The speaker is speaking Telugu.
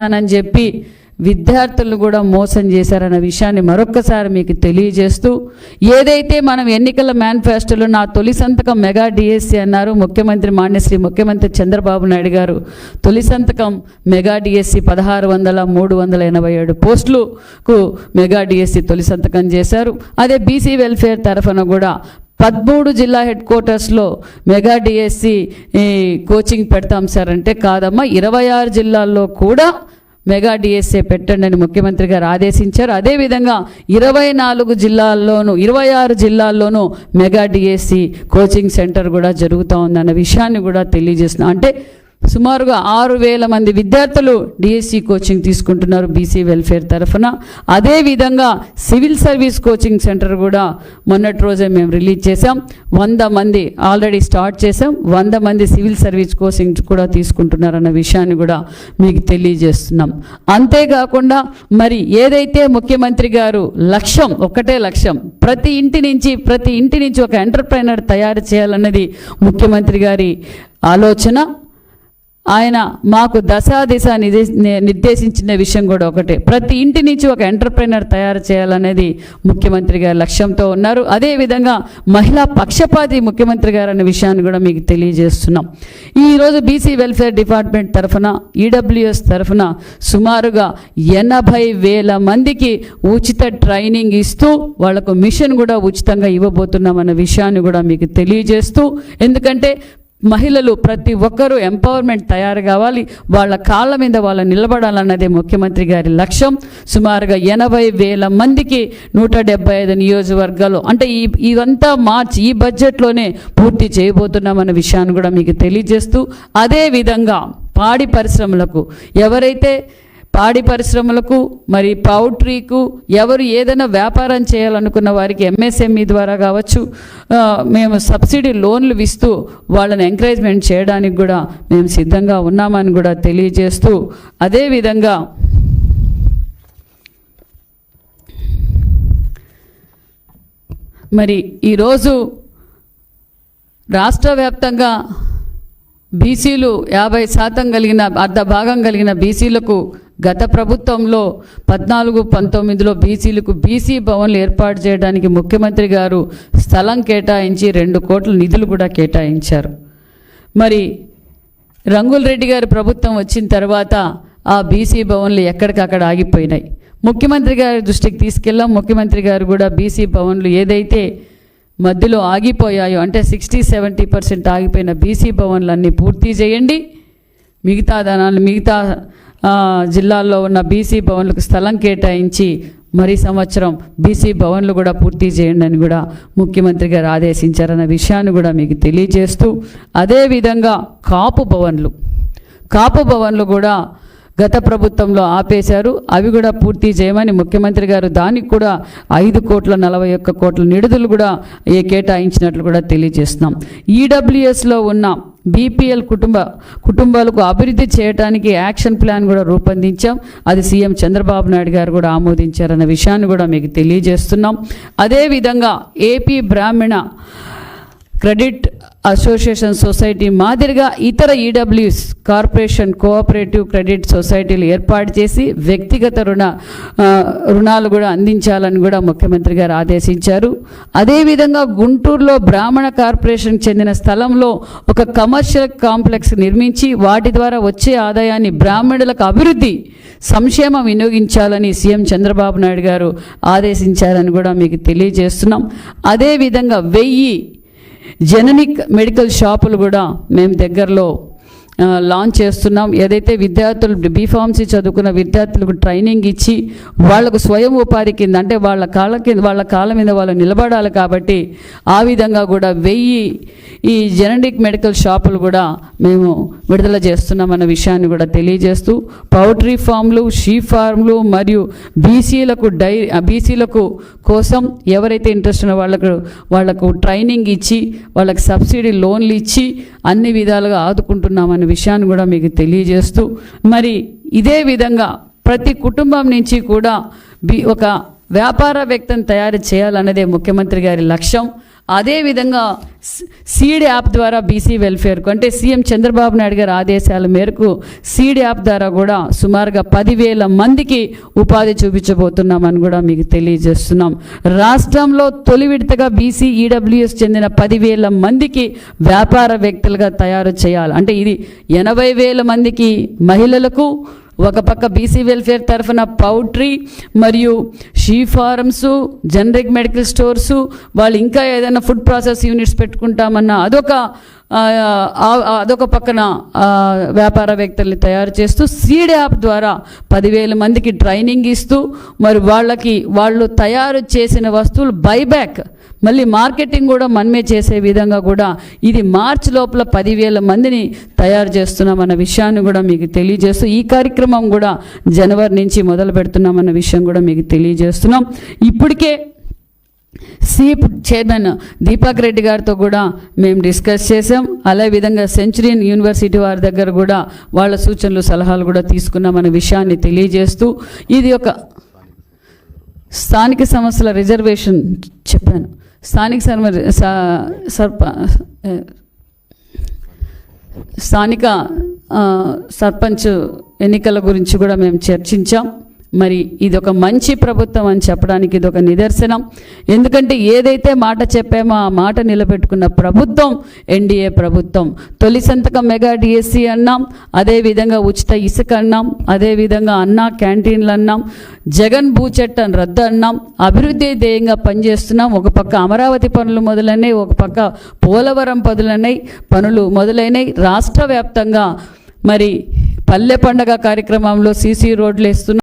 అని చెప్పి విద్యార్థులను కూడా మోసం చేశారన్న విషయాన్ని మరొక్కసారి మీకు తెలియజేస్తూ ఏదైతే మనం ఎన్నికల మేనిఫెస్టోలో నా తొలి సంతకం మెగా డిఎస్సి అన్నారు ముఖ్యమంత్రి మాన్యశ్రీ ముఖ్యమంత్రి చంద్రబాబు నాయుడు గారు తొలి సంతకం మెగా డిఎస్సి పదహారు వందల మూడు వందల ఎనభై ఏడు పోస్టులకు మెగా డిఎస్సి తొలి సంతకం చేశారు. అదే బీసీ వెల్ఫేర్ తరఫున కూడా పదమూడు జిల్లా హెడ్ క్వార్టర్స్లో మెగా డిఎస్సి కోచింగ్ పెడతాం సార్ అంటే కాదమ్మా ఇరవై ఆరు జిల్లాల్లో కూడా మెగా డిఎస్ఏ పెట్టండి అని ముఖ్యమంత్రి గారు ఆదేశించారు. అదేవిధంగా ఇరవై నాలుగు జిల్లాల్లోనూ ఇరవై ఆరు జిల్లాల్లోనూ మెగా డిఎస్సి కోచింగ్ సెంటర్ కూడా జరుగుతూ ఉందన్న విషయాన్ని కూడా తెలియజేస్తున్నాం. అంటే సుమారుగా ఆరు వేల మంది విద్యార్థులు డిఎస్సి కోచింగ్ తీసుకుంటున్నారు బీసీ వెల్ఫేర్ తరఫున. అదేవిధంగా సివిల్ సర్వీస్ కోచింగ్ సెంటర్ కూడా మొన్నటి రోజే మేము రిలీజ్ చేసాం వంద మంది ఆల్రెడీ స్టార్ట్ చేసాం వంద మంది సివిల్ సర్వీస్ కోచింగ్ కూడా తీసుకుంటున్నారన్న విషయాన్ని కూడా మీకు తెలియజేస్తున్నాం. అంతేకాకుండా మరి ఏదైతే ముఖ్యమంత్రి గారు లక్ష్యం ఒకటే లక్ష్యం ప్రతి ఇంటి నుంచి ప్రతి ఇంటి నుంచి ఒక ఎంటర్ప్రైనర్ తయారు చేయాలన్నది ముఖ్యమంత్రి గారి ఆలోచన ఆయన మాకు దశా దిశ నిర్దేశించిన విషయం కూడా ఒకటే. ప్రతి ఇంటి నుంచి ఒక ఎంటర్ప్రైనర్ తయారు చేయాలనేది ముఖ్యమంత్రి గారి లక్ష్యంతో ఉన్నారు. అదేవిధంగా మహిళా పక్షపాతి ముఖ్యమంత్రి గారు అనే విషయాన్ని కూడా మీకు తెలియజేస్తున్నాం. ఈరోజు బీసీ వెల్ఫేర్ డిపార్ట్మెంట్ తరఫున ఈడబ్ల్యూఎస్ తరఫున సుమారుగా ఎనభై వేల మందికి ఉచిత ట్రైనింగ్ ఇస్తూ వాళ్ళకు మిషన్ కూడా ఉచితంగా ఇవ్వబోతున్నామన్న విషయాన్ని కూడా మీకు తెలియజేస్తూ ఎందుకంటే మహిళలు ప్రతి ఒక్కరూ ఎంపవర్మెంట్ తయారు కావాలి. వాళ్ళ కాళ్ళ మీద వాళ్ళు నిలబడాలన్నదే ముఖ్యమంత్రి గారి లక్ష్యం. సుమారుగా ఎనభై వేల మందికి నూట డెబ్బై ఐదు నియోజకవర్గాలు అంటే ఈ ఇదంతా మార్చి ఈ బడ్జెట్లోనే పూర్తి చేయబోతున్నామన్న విషయాన్ని కూడా మీకు తెలియజేస్తూ అదేవిధంగా పాడి పరిశ్రమలకు ఎవరైతే పాడి పరిశ్రమలకు మరి పౌల్ట్రీకు ఎవరు ఏదైనా వ్యాపారం చేయాలనుకున్న వారికి ఎంఎస్ఎంఈ ద్వారా కావచ్చు మేము సబ్సిడీ లోన్లు ఇస్తూ వాళ్ళని ఎంకరేజ్మెంట్ చేయడానికి కూడా మేము సిద్ధంగా ఉన్నామని కూడా తెలియజేస్తూ అదేవిధంగా మరి ఈరోజు రాష్ట్ర వ్యాప్తంగా బీసీలు యాభై శాతం కలిగిన అర్ధ భాగం కలిగిన బీసీలకు గత ప్రభుత్వంలో పద్నాలుగు పంతొమ్మిదిలో బీసీలకు బీసీ భవన్లు ఏర్పాటు చేయడానికి ముఖ్యమంత్రి గారు స్థలం కేటాయించి రెండు కోట్ల నిధులు కూడా కేటాయించారు. మరి రంగుల రెడ్డి గారి ప్రభుత్వం వచ్చిన తర్వాత ఆ బీసీ భవన్లు ఎక్కడికక్కడ ఆగిపోయినాయి. ముఖ్యమంత్రి గారి దృష్టికి తీసుకెళ్ళాం ముఖ్యమంత్రి గారు కూడా బీసీ భవన్లు ఏదైతే మధ్యలో ఆగిపోయాయో అంటే సిక్స్టీ సెవెంటీ పర్సెంట్ ఆగిపోయిన బీసీ భవన్లన్నీ పూర్తి చేయండి. మిగతా ధనాలు మిగతా జిల్లాల్లో ఉన్న బీసీ భవన్లకు స్థలం కేటాయించి మరి సంవత్సరం బీసీ భవన్లు కూడా పూర్తి చేయండి అని కూడా ముఖ్యమంత్రి గారు ఆదేశించారన్న విషయాన్ని కూడా మీకు తెలియజేస్తూ అదేవిధంగా కాపు భవన్లు. కాపు భవన్లు కూడా గత ప్రభుత్వంలో ఆపేశారు. అవి కూడా పూర్తి చేయమని ముఖ్యమంత్రి గారు దానికి కూడా ఐదు కోట్ల నలభై ఒక్క కోట్ల నిడుదలు కూడా ఏ కేటాయించినట్లు కూడా తెలియజేస్తున్నాం. ఈడబ్ల్యూఎస్లో ఉన్న బీపీఎల్ కుటుంబ కుటుంబాలకు అభివృద్ధి చేయడానికి యాక్షన్ ప్లాన్ కూడా రూపొందించాం. అది సీఎం చంద్రబాబు నాయుడు గారు కూడా ఆమోదించారన్న విషయాన్ని కూడా మీకు తెలియజేస్తున్నాం. అదేవిధంగా ఏపీ బ్రాహ్మణ క్రెడిట్ అసోసియేషన్ సొసైటీ మాదిరిగా ఇతర ఈడబ్ల్యూస్ కార్పొరేషన్ కోఆపరేటివ్ క్రెడిట్ సొసైటీలు ఏర్పాటు చేసి వ్యక్తిగత రుణ రుణాలు కూడా అందించాలని కూడా ముఖ్యమంత్రి గారు ఆదేశించారు. అదేవిధంగా గుంటూరులో బ్రాహ్మణ కార్పొరేషన్కి చెందిన స్థలంలో ఒక కమర్షియల్ కాంప్లెక్స్ నిర్మించి వాటి ద్వారా వచ్చే ఆదాయాన్ని బ్రాహ్మణులకు అభివృద్ధి సంక్షేమం వినియోగించాలని సీఎం చంద్రబాబు నాయుడు గారు ఆదేశించారని కూడా మీకు తెలియజేస్తున్నాం. అదేవిధంగా వెయ్యి జెననిక్ మెడికల్ షాపులు కూడా మేము దగ్గరలో లాంచ్ చేస్తున్నాం. ఏదైతే విద్యార్థులు బీఫార్మసీ చదువుకున్న విద్యార్థులకు ట్రైనింగ్ ఇచ్చి వాళ్ళకు స్వయం ఉపాధి కింద అంటే వాళ్ళ కాళ్ళ కింద వాళ్ళ కాళ్ళ మీద వాళ్ళు నిలబడాలి కాబట్టి ఆ విధంగా కూడా వెయ్యి ఈ జెనరిక్ మెడికల్ షాపులు కూడా మేము విడుదల చేస్తున్నామన్న విషయాన్ని కూడా తెలియజేస్తూ పౌల్ట్రీ ఫామ్లు షీ ఫార్మ్లు మరియు బీసీలకు డై బీసీలకు కోసం ఎవరైతే ఇంట్రెస్ట్ ఉన్న వాళ్ళకు వాళ్ళకు ట్రైనింగ్ ఇచ్చి వాళ్ళకి సబ్సిడీ లోన్లు ఇచ్చి అన్ని విధాలుగా ఆదుకుంటున్నామని విషయాన్ని కూడా మీకు తెలియజేస్తూ మరి ఇదే విధంగా ప్రతి కుటుంబం నుంచి కూడా బి ఒక వ్యాపార తయారు చేయాలన్నదే ముఖ్యమంత్రి గారి లక్ష్యం. అదేవిధంగా సీడ్ యాప్ ద్వారా బీసీ వెల్ఫేర్కు అంటే సీఎం చంద్రబాబు నాయుడు గారి ఆదేశాల మేరకు సీడ్ యాప్ ద్వారా కూడా సుమారుగా పదివేల మందికి ఉపాధి చూపించబోతున్నామని కూడా మీకు తెలియజేస్తున్నాం. రాష్ట్రంలో తొలి విడతగా బీసీ ఈడబ్ల్యూఎస్ చెందిన పదివేల మందికి వ్యాపారవేత్తలుగా తయారు చేయాలి. అంటే ఇది ఎనభై వేల మందికి మహిళలకు ఒక పక్క బీసీ వెల్ఫేర్ తరఫున పౌల్ట్రీ మరియు sheep farms generic medical stores వాళ్ళు ఇంకా ఏదైనా ఫుడ్ ప్రాసెస్ యూనిట్స్ పెట్టుకుంటామన్న అదొక అదొక పక్కన ఆ, వ్యాపారవేత్తల్ని తయారు చేస్తూ సీడ్ యాప్ ద్వారా పదివేల మందికి ట్రైనింగ్ ఇస్తూ మరి వాళ్ళకి వాళ్ళు తయారు చేసిన వస్తువులు బైబ్యాక్ మళ్ళీ మార్కెటింగ్ కూడా మనమే చేసే విధంగా కూడా ఇది మార్చ్ లోపల పదివేల మందిని తయారు చేస్తున్నామన్న విషయాన్ని కూడా మీకు తెలియజేస్తూ ఈ కార్యక్రమం కూడా జనవరి నుంచి మొదలు పెడుతున్నామన్న విషయం కూడా మీకు తెలియజేస్తున్నాం. ఇప్పటికే సీప్ చైర్మన్ దీపక్ రెడ్డి గారితో కూడా మేము డిస్కస్ చేసాం అదే విధంగా సెంచురియన్ యూనివర్సిటీ వారి దగ్గర కూడా వాళ్ళ సూచనలు సలహాలు కూడా తీసుకున్నామనే విషయాన్ని తెలియజేస్తూ ఇది ఒక స్థానిక సంస్థల రిజర్వేషన్ చెప్పాను. స్థానిక సర్మ స- సర్ప స్థానిక సర్పంచ్ ఎన్నికల గురించి కూడా మేము చర్చించాం. మరి ఇది ఒక మంచి ప్రభుత్వం అని చెప్పడానికి ఇది ఒక నిదర్శనం. ఎందుకంటే ఏదైతే మాట చెప్పామో ఆ మాట నిలబెట్టుకున్న ప్రభుత్వం ఎన్డీఏ ప్రభుత్వం. తొలి సంతకం మెగా డిఎస్సి అన్నాం అదేవిధంగా ఉచిత ఇసుక అన్నాం అదేవిధంగా అన్నా క్యాంటీన్లు అన్నాం జగన్ భూచట్టం రద్దు అన్నాం అభివృద్ధి ధ్యేయంగా పనిచేస్తున్నాం ఒక పక్క అమరావతి పనులు మొదలైనవి ఒక పక్క పోలవరం పనులైనవి పనులు మొదలైనవి రాష్ట్ర వ్యాప్తంగా మరి పల్లె పండగ కార్యక్రమంలో సీసీ రోడ్లు వేస్తున్నాం